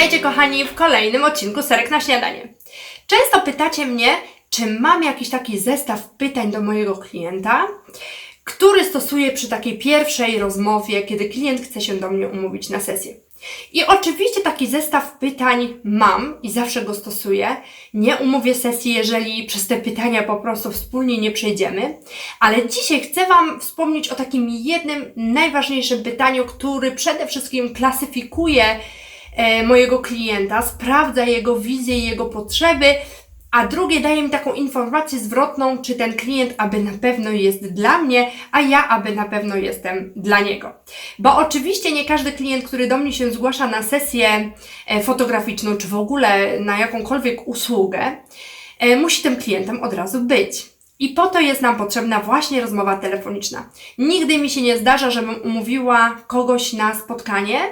Witajcie kochani w kolejnym odcinku Serek na śniadanie. Często pytacie mnie, czy mam jakiś taki zestaw pytań do mojego klienta, który stosuję przy takiej pierwszej rozmowie, kiedy klient chce się do mnie umówić na sesję. I oczywiście taki zestaw pytań mam i zawsze go stosuję. Nie umówię sesji, jeżeli przez te pytania po prostu wspólnie nie przejdziemy, ale dzisiaj chcę Wam wspomnieć o takim jednym najważniejszym pytaniu, który przede wszystkim klasyfikuje mojego klienta, sprawdza jego wizję jego potrzeby, a drugie daje mi taką informację zwrotną, czy ten klient aby na pewno jest dla mnie, a ja aby na pewno jestem dla niego. Bo oczywiście nie każdy klient, który do mnie się zgłasza na sesję e, fotograficzną, czy w ogóle na jakąkolwiek usługę, e, musi tym klientem od razu być. I po to jest nam potrzebna właśnie rozmowa telefoniczna. Nigdy mi się nie zdarza, żebym umówiła kogoś na spotkanie, e,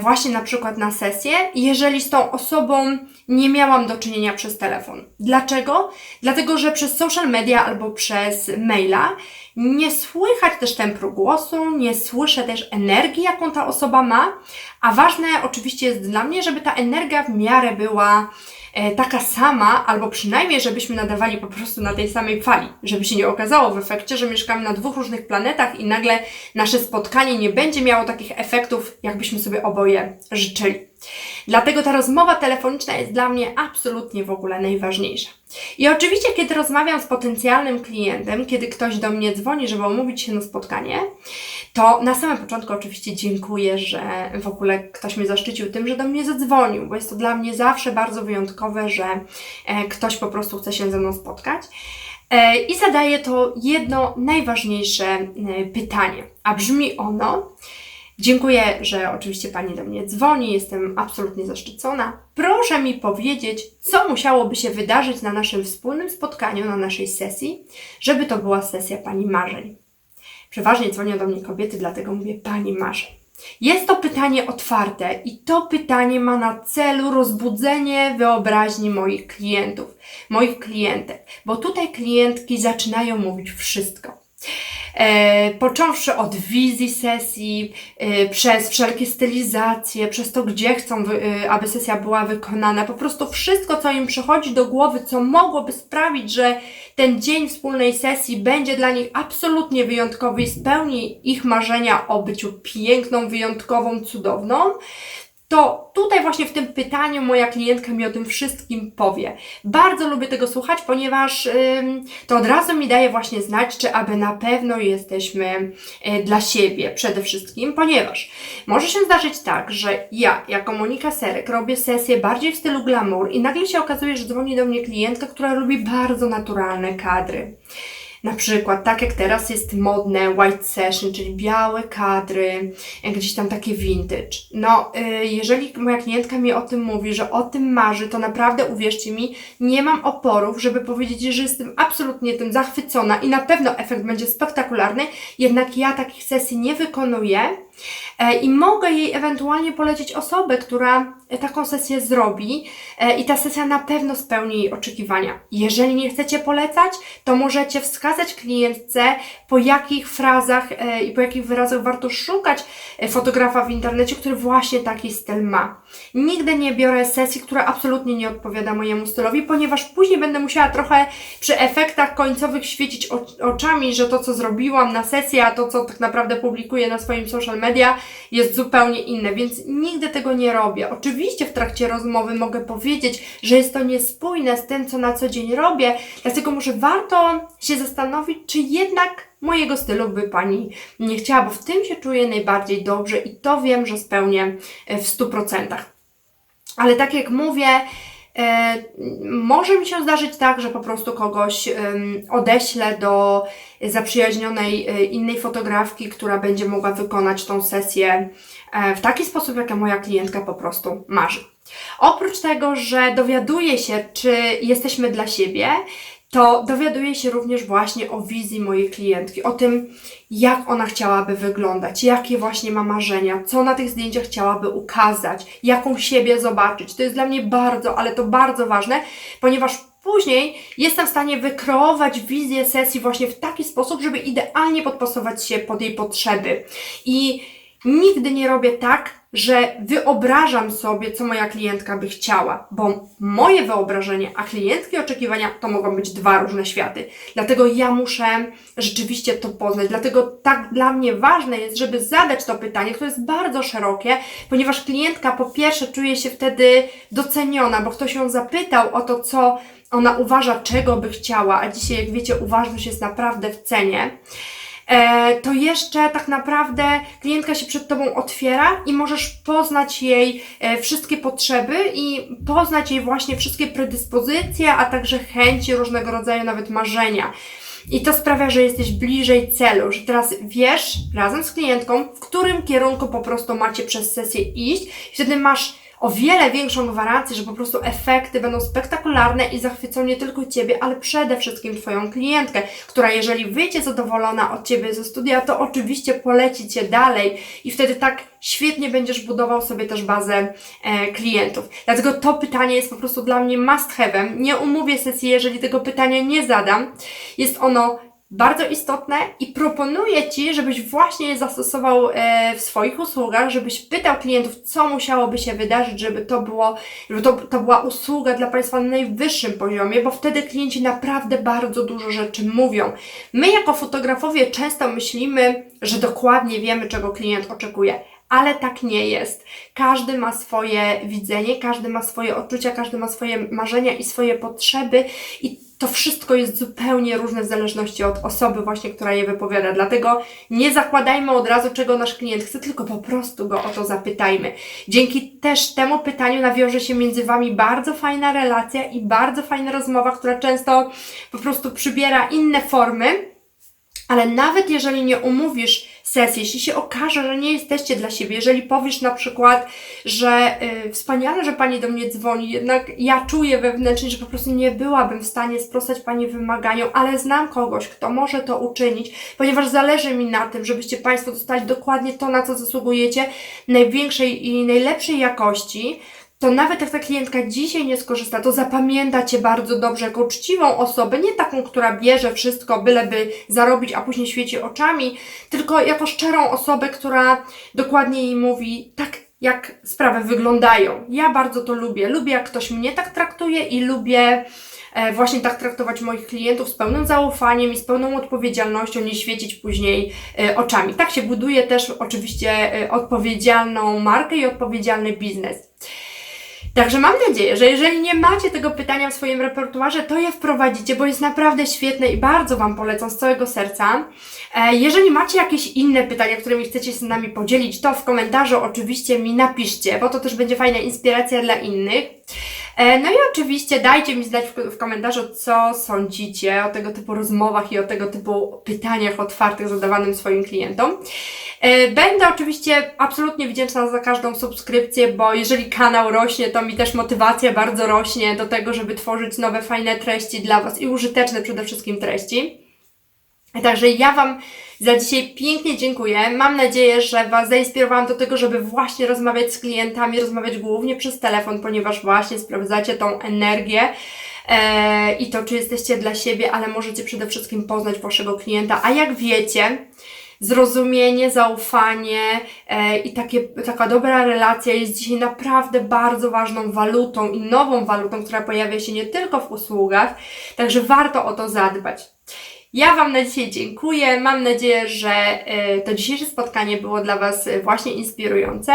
właśnie na przykład na sesję, jeżeli z tą osobą nie miałam do czynienia przez telefon. Dlaczego? Dlatego, że przez social media albo przez maila nie słychać też tempu głosu, nie słyszę też energii, jaką ta osoba ma, a ważne oczywiście jest dla mnie, żeby ta energia w miarę była e, taka sama, albo przynajmniej, żebyśmy nadawali po prostu na tej samej fali. Żeby się nie okazało w efekcie, że mieszkamy na dwóch różnych planetach i nagle nasze spotkanie nie będzie miało takich efektów, jakbyśmy sobie oboje życzyli. Dlatego ta rozmowa telefoniczna jest dla mnie absolutnie w ogóle najważniejsza. I oczywiście, kiedy rozmawiam z potencjalnym klientem, kiedy ktoś do mnie dzwoni, żeby omówić się na spotkanie, to na samym początku oczywiście dziękuję, że w ogóle ktoś mnie zaszczycił tym, że do mnie zadzwonił, bo jest to dla mnie zawsze bardzo wyjątkowe, że e, ktoś po prostu chce się ze mną spotkać. E, I zadaję to jedno najważniejsze e, pytanie, a brzmi ono: Dziękuję, że oczywiście Pani do mnie dzwoni, jestem absolutnie zaszczycona. Proszę mi powiedzieć, co musiałoby się wydarzyć na naszym wspólnym spotkaniu, na naszej sesji, żeby to była sesja Pani marzeń. Przeważnie dzwonią do mnie kobiety, dlatego mówię Pani marzeń. Jest to pytanie otwarte i to pytanie ma na celu rozbudzenie wyobraźni moich klientów, moich klientek, bo tutaj klientki zaczynają mówić wszystko. E, począwszy od wizji sesji, e, przez wszelkie stylizacje, przez to, gdzie chcą, e, aby sesja była wykonana, po prostu wszystko, co im przychodzi do głowy, co mogłoby sprawić, że ten dzień wspólnej sesji będzie dla nich absolutnie wyjątkowy i spełni ich marzenia o byciu piękną, wyjątkową, cudowną, to tutaj właśnie w tym pytaniu moja klientka mi o tym wszystkim powie. Bardzo lubię tego słuchać, ponieważ to od razu mi daje właśnie znać, czy aby na pewno jesteśmy y, dla siebie przede wszystkim, ponieważ może się zdarzyć tak, że ja jako Monika Serek robię sesję bardziej w stylu glamour i nagle się okazuje, że dzwoni do mnie klientka, która lubi bardzo naturalne kadry. Na przykład, tak jak teraz jest modne white session, czyli białe kadry, gdzieś tam takie vintage. No, y, jeżeli moja klientka mi o tym mówi, że o tym marzy, to naprawdę uwierzcie mi, nie mam oporów, żeby powiedzieć, że jestem absolutnie tym zachwycona i na pewno efekt będzie spektakularny, jednak ja takich sesji nie wykonuję e, i mogę jej ewentualnie polecić osobę, która taką sesję zrobi e, i ta sesja na pewno spełni jej oczekiwania. Jeżeli nie chcecie polecać, to możecie wskazać klientce, po jakich frazach e, i po jakich wyrazach warto szukać e, fotografa w internecie, który właśnie taki styl ma. Nigdy nie biorę sesji, która absolutnie nie odpowiada mojemu stylowi, ponieważ później będę musiała trochę przy efektach końcowych świecić oczami, że to, co zrobiłam na sesji, a to, co tak naprawdę publikuję na swoim social media, jest zupełnie inne, więc nigdy tego nie robię. Oczywiście w trakcie rozmowy mogę powiedzieć, że jest to niespójne z tym, co na co dzień robię, dlatego może warto się zastanowić, czy jednak mojego stylu by Pani nie chciała, bo w tym się czuję najbardziej dobrze i to wiem, że spełnię w 100%. Ale tak jak mówię, E, może mi się zdarzyć tak, że po prostu kogoś odeślę do zaprzyjaźnionej e, innej fotografki, która będzie mogła wykonać tą sesję e, w taki sposób, jaka moja klientka po prostu marzy. Oprócz tego, że dowiaduję się, czy jesteśmy dla siebie, to dowiaduję się również właśnie o wizji mojej klientki, o tym, jak ona chciałaby wyglądać, jakie właśnie ma marzenia, co na tych zdjęciach chciałaby ukazać, jaką siebie zobaczyć. To jest dla mnie bardzo, ale to bardzo ważne, ponieważ później jestem w stanie wykreować wizję sesji właśnie w taki sposób, żeby idealnie podpasować się pod jej potrzeby. I nigdy nie robię tak, że wyobrażam sobie, co moja klientka by chciała, bo moje wyobrażenie, a klientki oczekiwania to mogą być dwa różne światy. Dlatego ja muszę rzeczywiście to poznać. Dlatego tak dla mnie ważne jest, żeby zadać to pytanie, które jest bardzo szerokie, ponieważ klientka po pierwsze czuje się wtedy doceniona, bo ktoś ją zapytał o to, co ona uważa, czego by chciała, a dzisiaj, jak wiecie, uważność jest naprawdę w cenie to jeszcze tak naprawdę klientka się przed Tobą otwiera i możesz poznać jej e, wszystkie potrzeby i poznać jej właśnie wszystkie predyspozycje, a także chęci, różnego rodzaju nawet marzenia. I to sprawia, że jesteś bliżej celu, że teraz wiesz razem z klientką, w którym kierunku po prostu macie przez sesję iść. I wtedy masz o wiele większą gwarancję, że po prostu efekty będą spektakularne i zachwycą nie tylko Ciebie, ale przede wszystkim Twoją klientkę, która jeżeli wyjdzie zadowolona od Ciebie ze studia, to oczywiście poleci Cię dalej i wtedy tak świetnie będziesz budował sobie też bazę e, klientów. Dlatego to pytanie jest po prostu dla mnie must have'em. Nie umówię sesji, jeżeli tego pytania nie zadam. Jest ono bardzo istotne i proponuję Ci, żebyś właśnie je zastosował e, w swoich usługach, żebyś pytał klientów, co musiałoby się wydarzyć, żeby to było, żeby to, to była usługa dla Państwa na najwyższym poziomie, bo wtedy klienci naprawdę bardzo dużo rzeczy mówią. My jako fotografowie często myślimy, że dokładnie wiemy, czego klient oczekuje ale tak nie jest. Każdy ma swoje widzenie, każdy ma swoje odczucia, każdy ma swoje marzenia i swoje potrzeby i to wszystko jest zupełnie różne w zależności od osoby właśnie, która je wypowiada. Dlatego nie zakładajmy od razu, czego nasz klient chce, tylko po prostu go o to zapytajmy. Dzięki też temu pytaniu nawiąże się między Wami bardzo fajna relacja i bardzo fajna rozmowa, która często po prostu przybiera inne formy, ale nawet jeżeli nie umówisz sesji, jeśli się okaże, że nie jesteście dla siebie, jeżeli powiesz na przykład, że y, wspaniale, że Pani do mnie dzwoni, jednak ja czuję wewnętrznie, że po prostu nie byłabym w stanie sprostać Pani wymaganiom, ale znam kogoś, kto może to uczynić, ponieważ zależy mi na tym, żebyście Państwo dostali dokładnie to, na co zasługujecie, największej i najlepszej jakości, to nawet jak ta klientka dzisiaj nie skorzysta, to zapamięta Cię bardzo dobrze jako uczciwą osobę, nie taką, która bierze wszystko, byleby zarobić, a później świeci oczami, tylko jako szczerą osobę, która dokładnie jej mówi tak, jak sprawy wyglądają. Ja bardzo to lubię. Lubię, jak ktoś mnie tak traktuje i lubię e, właśnie tak traktować moich klientów z pełnym zaufaniem i z pełną odpowiedzialnością, nie świecić później e, oczami. Tak się buduje też oczywiście e, odpowiedzialną markę i odpowiedzialny biznes. Także mam nadzieję, że jeżeli nie macie tego pytania w swoim repertuarze, to je wprowadzicie, bo jest naprawdę świetne i bardzo Wam polecam z całego serca. E, jeżeli macie jakieś inne pytania, którymi chcecie się z nami podzielić, to w komentarzu oczywiście mi napiszcie, bo to też będzie fajna inspiracja dla innych. E, no i oczywiście dajcie mi znać w, komentarzu, co sądzicie o tego typu rozmowach i o tego typu pytaniach otwartych zadawanym swoim klientom. E, będę oczywiście absolutnie wdzięczna za każdą subskrypcję, bo jeżeli kanał rośnie, to mi też motywacja bardzo rośnie do tego, żeby tworzyć nowe, fajne treści dla Was i użyteczne przede wszystkim treści. Także ja Wam za dzisiaj pięknie dziękuję. Mam nadzieję, że Was zainspirowałam do tego, żeby właśnie rozmawiać z klientami, rozmawiać głównie przez telefon, ponieważ właśnie sprawdzacie tą energię e, i to, czy jesteście dla siebie, ale możecie przede wszystkim poznać Waszego klienta. A jak wiecie, zrozumienie, zaufanie e, i takie, taka dobra relacja jest dzisiaj naprawdę bardzo ważną walutą i nową walutą, która pojawia się nie tylko w usługach, także warto o to zadbać. Ja Wam na dzisiaj dziękuję. Mam nadzieję, że e, to dzisiejsze spotkanie było dla Was właśnie inspirujące.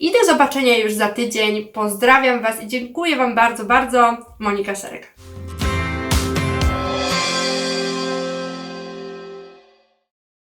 I do zobaczenia już za tydzień. Pozdrawiam Was i dziękuję Wam bardzo, bardzo. Monika Serek.